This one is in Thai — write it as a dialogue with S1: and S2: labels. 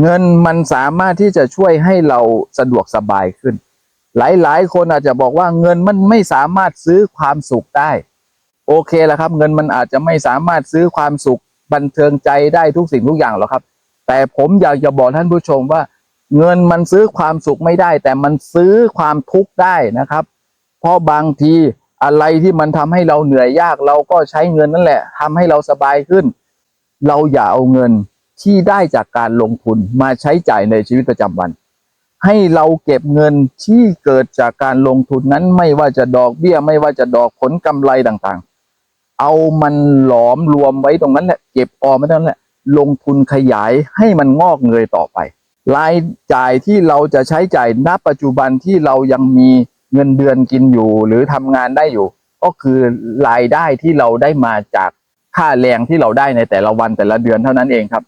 S1: เงินมันสามารถที่จะช่วยให้เราสะดวกสบายขึ้น หลายๆ คนอาจจะบอกว่าเงินมันไม่สามารถซื้อความสุขได้ โอเคแล้วครับ เงินมันอาจจะไม่สามารถซื้อความสุขบันเทิงใจได้ทุกสิ่งทุกอย่างหรอกครับ แต่ผมอยากจะบอกท่านผู้ชมว่า เงินมันซื้อความสุขไม่ได้ แต่มันซื้อความทุกข์ได้นะครับ เพราะบางทีอะไรที่มันทำให้เราเหนื่อยยากเราก็ใช้เงินนั่นแหละทำให้เราสบายขึ้น เราอย่าเอาเงิน ที่ได้จากการลงทุนมาใช้จ่ายในชีวิตประจำวัน ให้เราเก็บเงินที่เกิดจากการลงทุนนั้นไม่ว่าจะดอกเบี้ยไม่ว่าจะดอกผลกำไรต่างๆ เอามันหลอมรวมไว้ตรงนั้นแหละเก็บออมไว้ตรงนั้นแหละลงทุนขยายให้มันงอกเงยต่อไป รายจ่ายที่เราจะใช้จ่ายณปัจจุบันที่เรายังมีเงินเดือนกินอยู่ หรือทำงานได้อยู่ ก็คือรายได้ที่เราได้มาจากค่าแรงที่เราได้ในแต่ละวันแต่ละเดือนเท่านั้นเองครับ